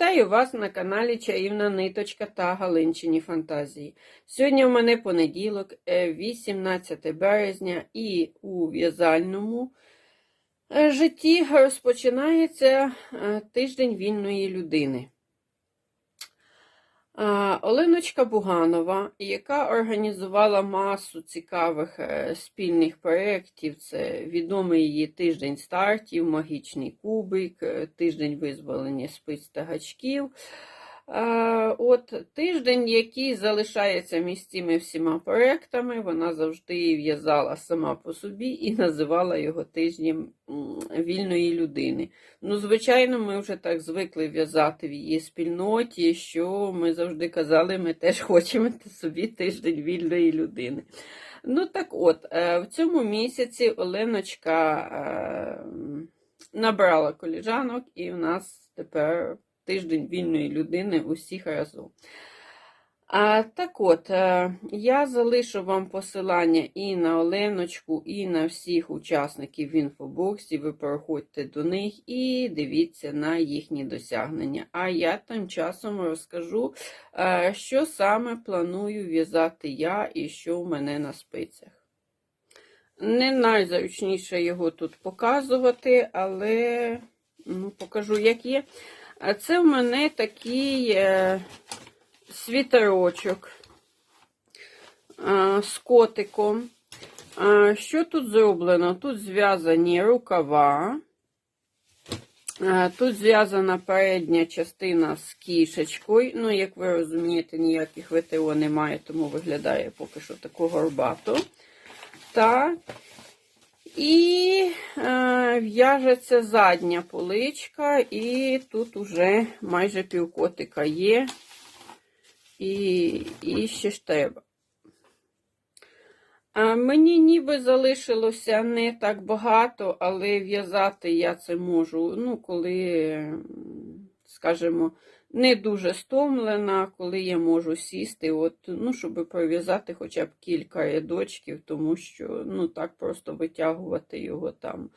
Вітаю вас на каналі Чаївна Ниточка та Галинчині Фантазії. Сьогодні у мене понеділок, е, 18 березня, і у в'язальному е, житті розпочинається е, тиждень вільної людини. Оленочка Буганова, яка організувала масу цікавих е, спільних проєктів, це відомий її тиждень стартів, магічний кубик, е, тиждень визволення спиць та гачків. От тиждень, який залишається між цими всіма проєктами, вона завжди в'язала сама по собі і називала його тижнем вільної людини. Ну, звичайно, ми вже так звикли в'язати в її спільноті, що ми завжди казали, ми теж хочемо собі тиждень вільної людини. Ну так от, е, в цьому місяці Оленочка е, набрала коліжанок, і в нас тепер тиждень вільної людини усіх разом. А, так от, е, я залишу вам посилання і на Оленочку, і на всіх учасників в інфобоксі. Ви переходьте до них і дивіться на їхні досягнення. А я тим часом розкажу, е, що саме планую в'язати я і що в мене на спицях. Не найзручніше його тут показувати, але ну, покажу, як є. А це в мене такий е, світерочок е, з котиком. А, що тут зроблено? Тут зв'язані рукава. А, Тут зв'язана передня частина з кішечкою. Ну, як ви розумієте, ніяких ВТО немає, тому виглядає поки що тако горбато. Так. І е, в'яжеться задня поличка, і тут уже майже півкотика є, і, і ще ж треба. А мені ніби залишилося не так багато, але в'язати я це можу, ну, коли, скажімо, не дуже стомлена, коли я можу сісти, от, ну, щоб пров'язати хоча б кілька рядочків, тому що ну, так просто витягувати його там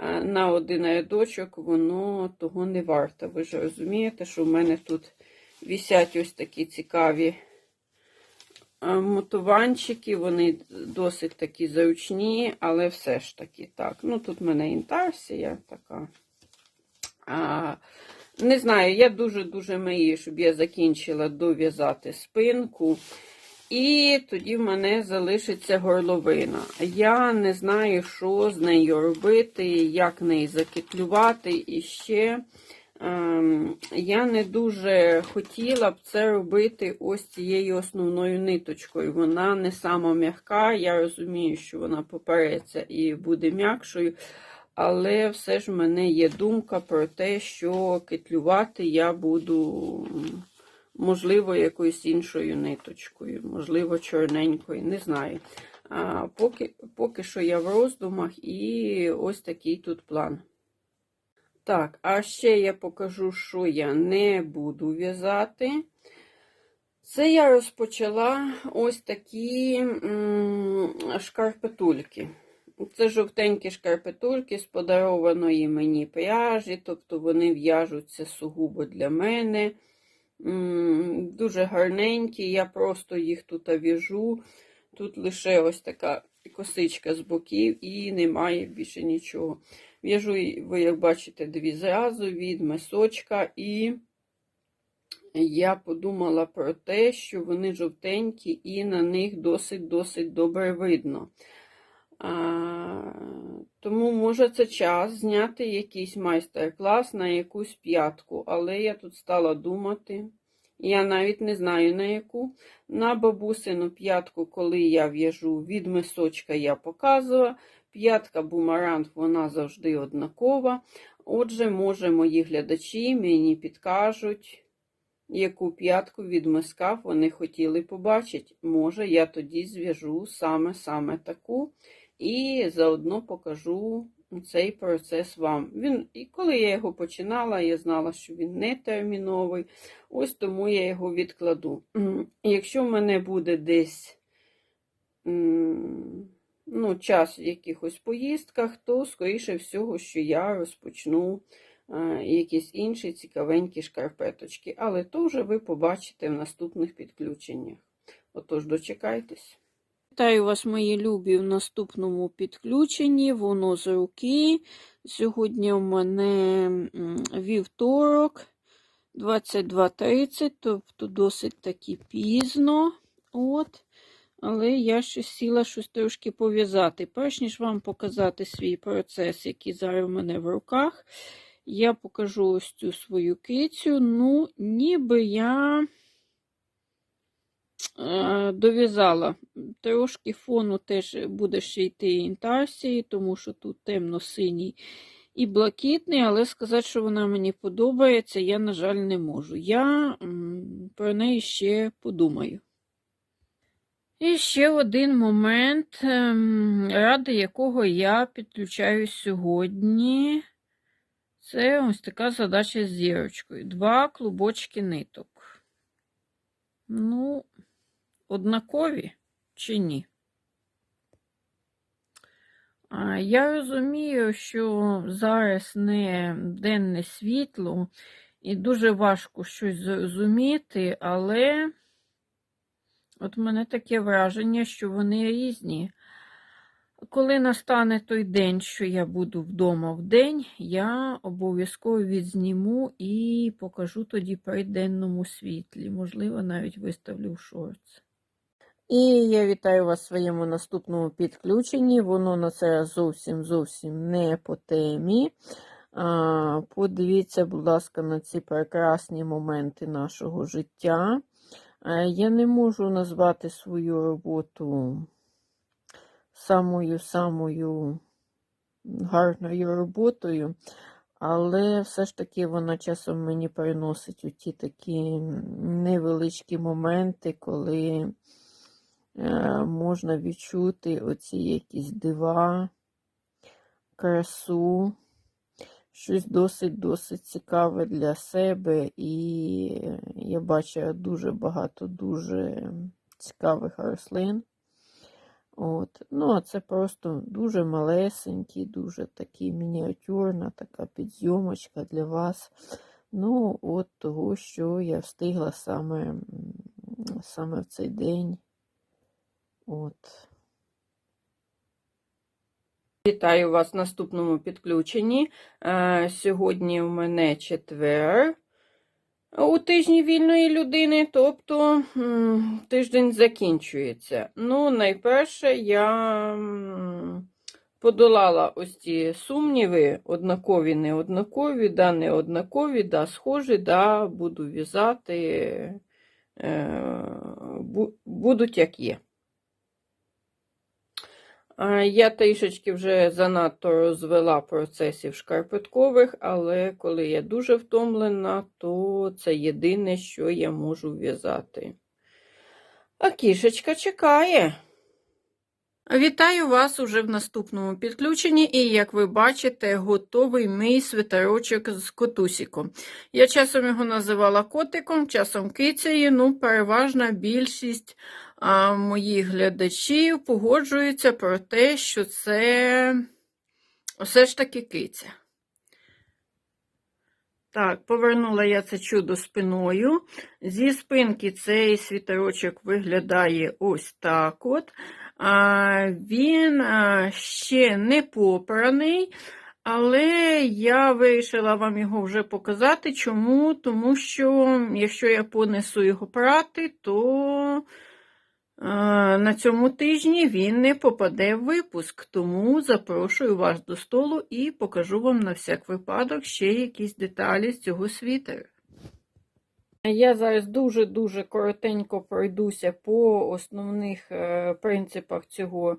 на один рядочок, воно того не варто. Ви ж розумієте, що в мене тут висять ось такі цікаві е, мотуванчики, вони досить такі зручні, але все ж таки так. Ну, тут в мене інтарсія така. А, не знаю, я дуже-дуже мрію, щоб я закінчила дов'язати спинку. І тоді в мене залишиться горловина. Я не знаю, що з нею робити, як неї закитлювати. І ще ем, я не дуже хотіла б це робити ось цією основною ниточкою. Вона не сама м'яка. Я розумію, що вона попереться і буде м'якшою. Але все ж в мене є думка про те, що кетлювати я буду, можливо, якоюсь іншою ниточкою, можливо, чорненькою, не знаю. А Поки поки що я в роздумах, і ось такий тут план. Так, а ще я покажу, що я не буду в'язати. Це я розпочала ось такі м шкарпетульки. Це жовтенькі шкарпетульки з подарованої мені пряжі, тобто вони в'яжуться сугубо для мене. Дуже гарненькі, я просто їх тут в'яжу. Тут лише ось така косичка з боків і немає більше нічого. В'яжу, ви, як бачите, дві зразу від мисочка, і я подумала про те, що вони жовтенькі, і на них досить-досить добре видно. Тому, може, це час зняти якийсь майстер-клас на якусь п'ятку. Але я тут стала думати. Я навіть не знаю на яку. На бабусину п'ятку, коли я в'яжу від мисочка, я показувала. П'ятка бумаранг, вона завжди однакова. Отже, може, мої глядачі мені підкажуть, яку п'ятку від миска вони хотіли побачити. Може, я тоді зв'яжу саме-саме таку. І заодно покажу цей процес вам. Він, І коли я його починала, я знала, що він не терміновий. Ось тому я його відкладу. Якщо в мене буде десь ну, час в якихось поїздках, то, скоріше всього, що я розпочну е, якісь інші цікавенькі шкарпеточки. Але то вже ви побачите в наступних підключеннях. Отож, дочекайтесь. Вітаю вас, мої любі, в наступному підключенні. Воно з руки. Сьогодні у мене вівторок 22.30, тобто досить таки пізно. От. Але я ще сіла щось трошки пов'язати. Перш ніж вам показати свій процес, який зараз у мене в руках, я покажу ось цю свою кицю. Ну, ніби я дов'язала. Трошки фону теж буде ще йти інтарсії, тому що тут темно-синій і блакитний, але сказати, що вона мені подобається, я, на жаль, не можу. Я про неї ще подумаю. І ще один момент, ем, ради якого я підключаюсь сьогодні. Це ось така задача з зірочкою. Два клубочки ниток. Ну, однакові чи ні? Я розумію, що зараз не денне світло, і дуже важко щось зрозуміти, але от мене таке враження, що вони різні. Коли настане той день, що я буду вдома в день, я обов'язково відзніму і покажу тоді при денному світлі. Можливо, навіть виставлю в шортс. І я вітаю вас в своєму наступному підключенні. Воно на це зовсім зовсім не по темі. Подивіться, будь ласка, на ці прекрасні моменти нашого життя. Я не можу назвати свою роботу самою-самою гарною роботою, але все ж таки вона часом мені приносить оті такі невеличкі моменти, коли можна відчути оці якісь дива, красу, щось досить-досить цікаве для себе, і я бачу дуже багато дуже цікавих рослин. От. Ну, а це просто дуже малесенький, дуже такий мініатюрна така підйомочка для вас. Ну, от того, що я встигла саме, саме в цей день. От. Вітаю вас в наступному підключенні. Е, Сьогодні у мене четвер у тижні вільної людини, тобто тиждень закінчується. Ну, найперше, я подолала ось ці сумніви, однакові, неоднакові, да, неоднакові, да, схожі, да, буду в'язати, е, будуть як є. Я трішечки вже занадто розвела процесів шкарпеткових, але коли я дуже втомлена, то це єдине, що я можу в'язати. А кішечка чекає. Вітаю вас уже в наступному підключенні, і, як ви бачите, готовий мій свитерочок з котусіком. Я часом його називала котиком, часом кицею, ну, переважна більшість а, моїх глядачів погоджуються про те, що це все ж таки киця. Так, повернула я це чудо спиною. Зі спинки цей світерочок виглядає ось так от. А, Він ще не попраний, але я вирішила вам його вже показати. Чому? Тому що, якщо я понесу його прати, то на цьому тижні він не попаде в випуск. Тому запрошую вас до столу і покажу вам на всяк випадок ще якісь деталі з цього світера. Я зараз дуже-дуже коротенько пройдуся по основних е, принципах цього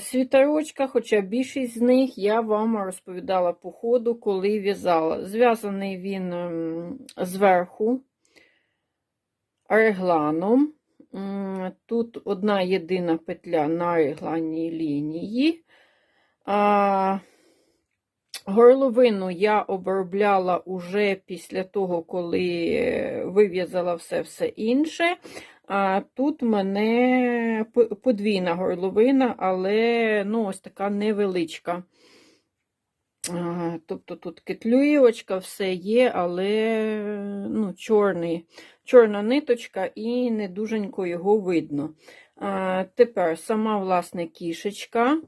світерочка, хоча більшість з них я вам розповідала по ходу, коли в'язала. Зв'язаний він зверху регланом. Тут одна єдина петля на регланній лінії. А, Горловину я обробляла уже після того, коли вив'язала все-все інше. А тут мене подвійна горловина, але ну, ось така невеличка. А, Тобто тут кетлюєвочка, все є, але ну, чорний, чорна ниточка і не дуженько його видно. А, Тепер сама власне кішечка.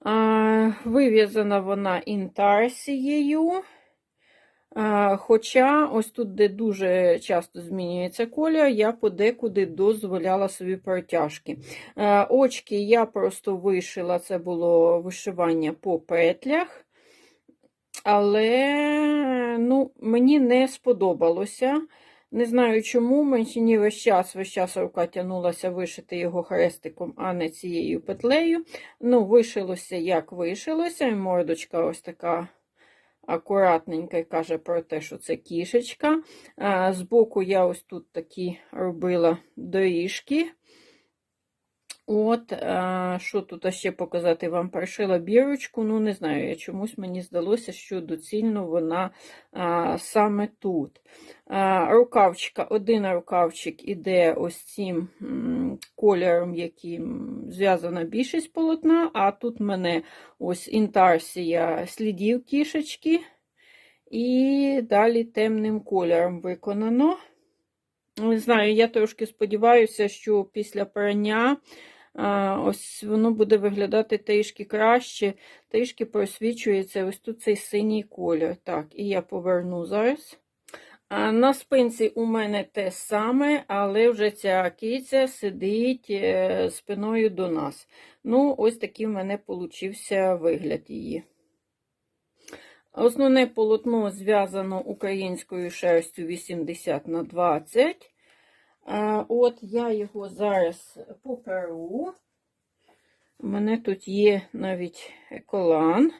А, Вив'язана вона інтарсією. А, Хоча ось тут, де дуже часто змінюється колір, я подекуди дозволяла собі протяжки. Е, Очки я просто вишила, це було вишивання по петлях. Але ну, мені не сподобалося. Не знаю чому, мені весь час весь час рука тягнулася вишити його хрестиком, а не цією петлею. Ну, вишилося, як вишилося, і мордочка ось така акуратненька і каже про те, що це кішечка. Збоку я ось тут такі робила доріжки. От, а, що тут ще показати вам? Пришила бірочку, ну не знаю, я чомусь мені здалося, що доцільно вона а, саме тут. А, рукавчика, один рукавчик іде ось цим кольором, яким зв'язана більшість полотна, а тут мене ось інтарсія слідів кішечки. І далі темним кольором виконано. Не знаю, я трошки сподіваюся, що після прання ось воно буде виглядати трішки краще, трішки просвічується ось тут цей синій колір. Так, і я поверну зараз. На спинці у мене те саме, але вже ця киця сидить е, спиною до нас. Ну, ось такий в мене получився вигляд її. Основне полотно зв'язано українською шерстю 80 на 20. От я його зараз поперу. У мене тут є навіть колан.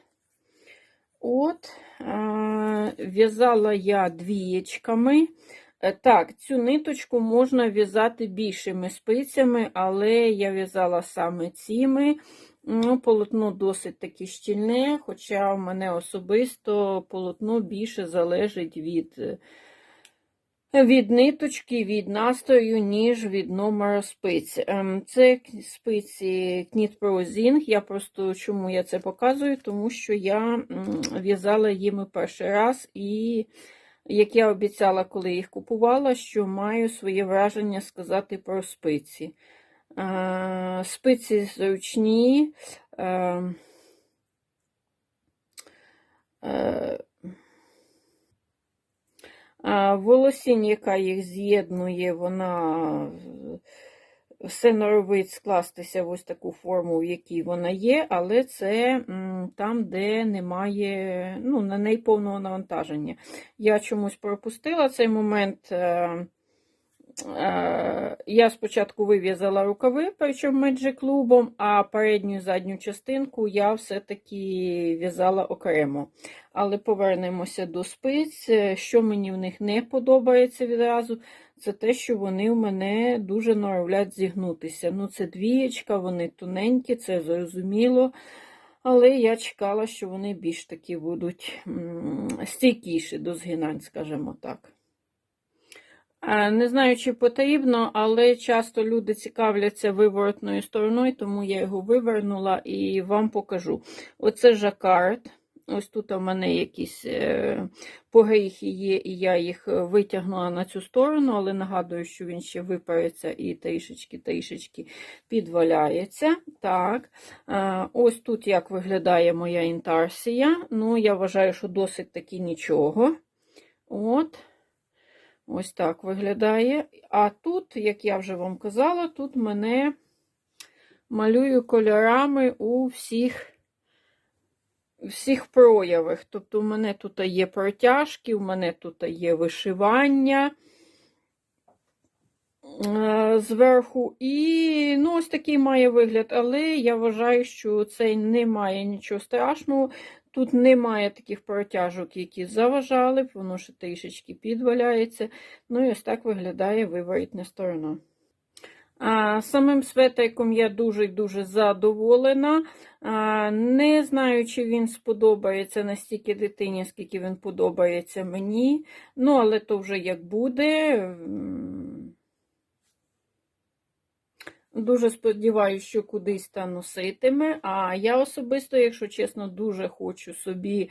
От, в'язала я двієчками. Е, Так, цю ниточку можна в'язати більшими спицями, але я в'язала саме цими. Ну, Полотно досить таки щільне, хоча в мене особисто полотно більше залежить від від ниточки, від настрою, ніж від номера спиць. Ем, Це спиці Knit. Я просто чому я це показую, тому що я в'язала їми перший раз, і, як я обіцяла, коли їх купувала, що маю своє враження сказати про спиці. Е, спиці зручні. Е, Волосінь, яка їх з'єднує, вона все норовить скластися в ось таку форму, в якій вона є, але це там, де немає ну, на неї повного навантаження. Я чомусь пропустила цей момент. Е, Е, я спочатку вив'язала рукави, причому меджик-клубом, а передню і задню частинку я все-таки в'язала окремо. Але повернемося до спиць. Що мені в них не подобається відразу, це те, що вони в мене дуже норовлять зігнутися. Ну, Це двієчка, вони тоненькі, це зрозуміло. Але я чекала, що вони більш таки будуть стійкіші до згинань, скажімо так. Не знаю, чи потрібно, але часто люди цікавляться виворотною стороною, тому я його вивернула і вам покажу. Оце жакард. Ось тут у мене якісь е, погріхи є, і я їх витягнула на цю сторону, але нагадую, що він ще випається і трішечки-трішечки підваляється. Так, Ось тут як виглядає моя інтарсія. Ну, я вважаю, що досить таки нічого. От. Ось так виглядає. А тут, як я вже вам казала, тут мене малюю кольорами у всіх всіх проявах. Тобто, у мене тут є протяжки, у мене тут є вишивання е, зверху. І ну, ось такий має вигляд, але я вважаю, що це не має нічого страшного. Тут немає таких протяжок, які заважали, б, воно ще трішечки підваляється. Ну і ось так виглядає виворітна сторона. А, Самим светриком я дуже-дуже задоволена. А, Не знаю, чи він сподобається настільки дитині, скільки він подобається мені. Ну, але то вже як буде. Дуже сподіваюся, що кудись та носитиме. А я особисто, якщо чесно, дуже хочу собі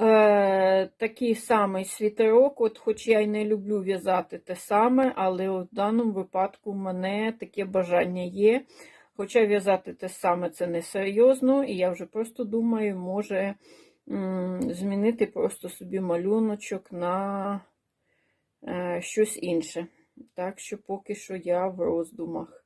е, такий самий світерок, от хоч я й не люблю в'язати те саме, але от в даному випадку в мене таке бажання є. Хоча в'язати те саме це не серйозно, і я вже просто думаю, може змінити просто собі малюночок на е, щось інше. Так що поки що я в роздумах.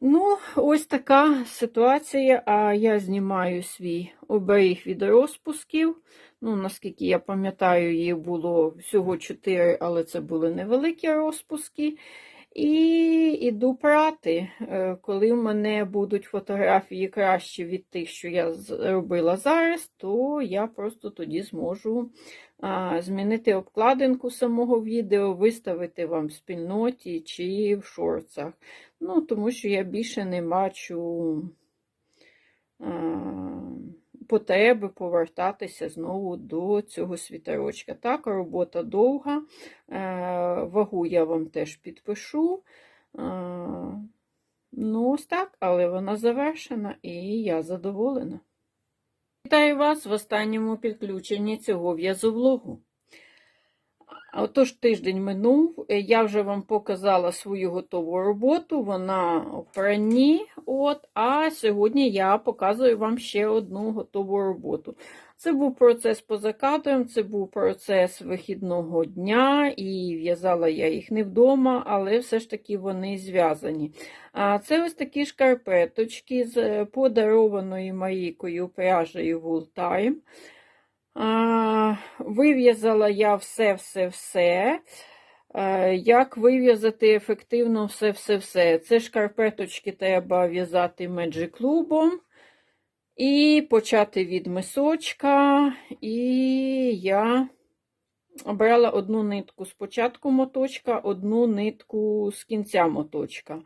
Ну, ось така ситуація. А я знімаю свій оберіг від розпусків. Ну, наскільки я пам'ятаю, їх було всього 4, але це були невеликі розпуски. І іду прати. Е, Коли в мене будуть фотографії кращі від тих, що я зробила зараз, то я просто тоді зможу змінити обкладинку самого відео, виставити вам в спільноті чи в шорцах. Ну, тому що я більше не бачу потреби повертатися знову до цього світерочка. Так, робота довга, е, вагу я вам теж підпишу. Е, Ну, ось так, але вона завершена і я задоволена. Вітаю вас в останньому підключенні цього в'язовлогу. Отож, тиждень минув, я вже вам показала свою готову роботу, вона в пранні, от, а сьогодні я показую вам ще одну готову роботу. Це був процес поза кадром, це був процес вихідного дня, і в'язала я їх не вдома, але все ж таки вони зв'язані. А Це ось такі шкарпеточки з подарованою Марійкою пряжею Wool Time. Вив'язала я все-все-все. Як вив'язати ефективно все-все-все? Це шкарпеточки треба в'язати меджиклубом. І почати від мисочка. І я обрала одну нитку з початку моточка, одну нитку з кінця моточка.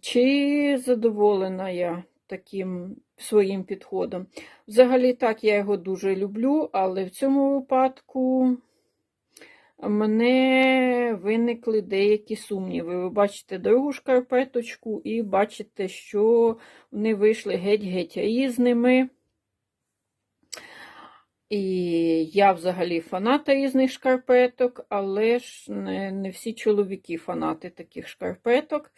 Чи задоволена я таким своїм підходом? Взагалі, так, я його дуже люблю, але в цьому випадку мене виникли деякі сумніви. Ви бачите другу шкарпеточку і бачите, що вони вийшли геть-геть різними. І я взагалі фаната різних шкарпеток, але ж не всі чоловіки фанати таких шкарпеток.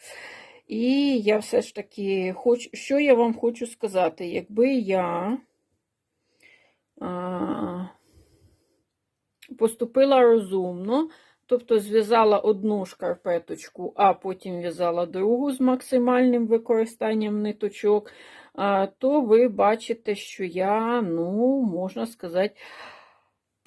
І я все ж таки хочу, що я вам хочу сказати, якби я а, поступила розумно, тобто зв'язала одну шкарпеточку, а потім в'язала другу з максимальним використанням ниточок, а, то ви бачите, що я, ну, можна сказати,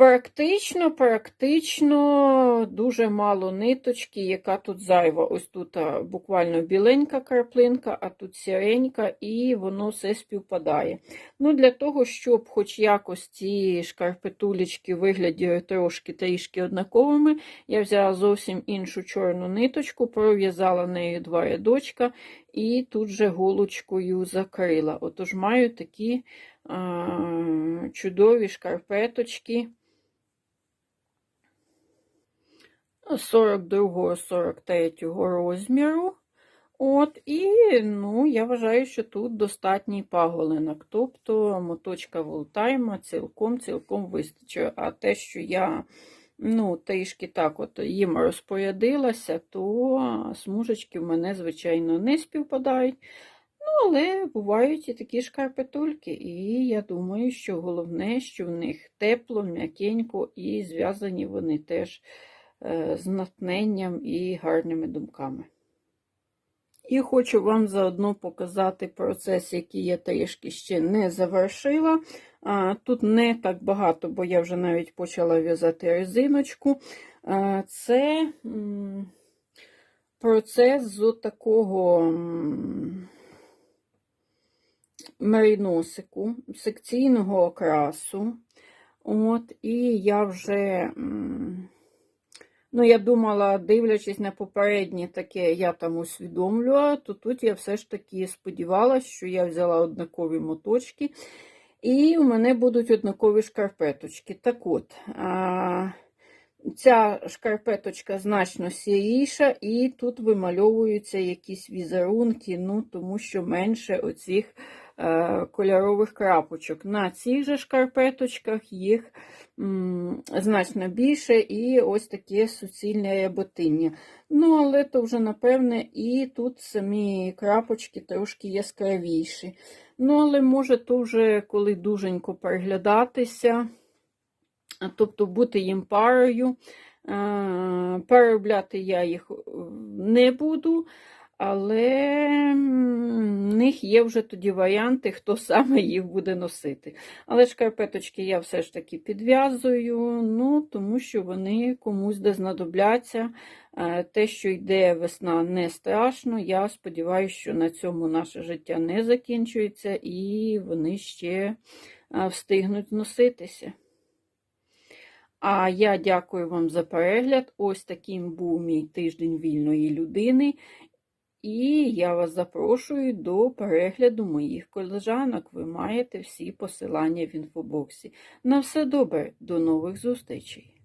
Практично, практично дуже мало ниточки, яка тут зайва. Ось тут буквально біленька краплинка, а тут сіренька, і воно все співпадає. Ну, Для того, щоб хоч якось ці шкарпетулечки вигляділи трошки трішки однаковими, я взяла зовсім іншу чорну ниточку, пров'язала нею два рядочка і тут же голочкою закрила. Отож, маю такі а, чудові шкарпеточки. 42-43 розміру. От, І ну, я вважаю, що тут достатній паголинок. Тобто моточка волтайма цілком-цілком вистачить. А те, що я ну, трішки так от їм розпорядилася, то смужечки в мене, звичайно, не співпадають. Ну, Але бувають і такі шкарпетульки. І я думаю, що головне, що в них тепло, м'якенько і зв'язані вони теж. Е, з натхненням і гарними думками. І хочу вам заодно показати процес, який я трішки ще не завершила. Тут не так багато, бо я вже навіть почала в'язати резиночку. Це процес з такого мериносику, секційного окрасу. От, І я вже Ну, я думала, дивлячись на попереднє таке, я там усвідомлювала, то тут я все ж таки сподівалася, що я взяла однакові моточки, і у мене будуть однакові шкарпеточки. Так от, а, Ця шкарпеточка значно сіріша, і тут вимальовуються якісь візерунки, ну, тому що менше оцих кольорових крапочок. На цих же шкарпеточках їх значно більше, і ось таке суцільне ряботиння. Ну, але то вже, напевне, і тут самі крапочки трошки яскравіші. Ну, але може то вже коли дуженько переглядатися, тобто бути їм парою. Е, Переробляти я їх е, не буду, але них є вже тоді варіанти, хто саме їх буде носити. Але шкарпеточки я все ж таки підв'язую, ну, тому що вони комусь де знадобляться. Е, Те, що йде весна, не страшно. Я сподіваюся, що на цьому наше життя не закінчується і вони ще е, встигнуть носитися. А я дякую вам за перегляд. Ось таким був мій тиждень вільної людини. І я вас запрошую до перегляду моїх колежанок. Ви маєте всі посилання в інфобоксі. На все добре, до нових зустрічей!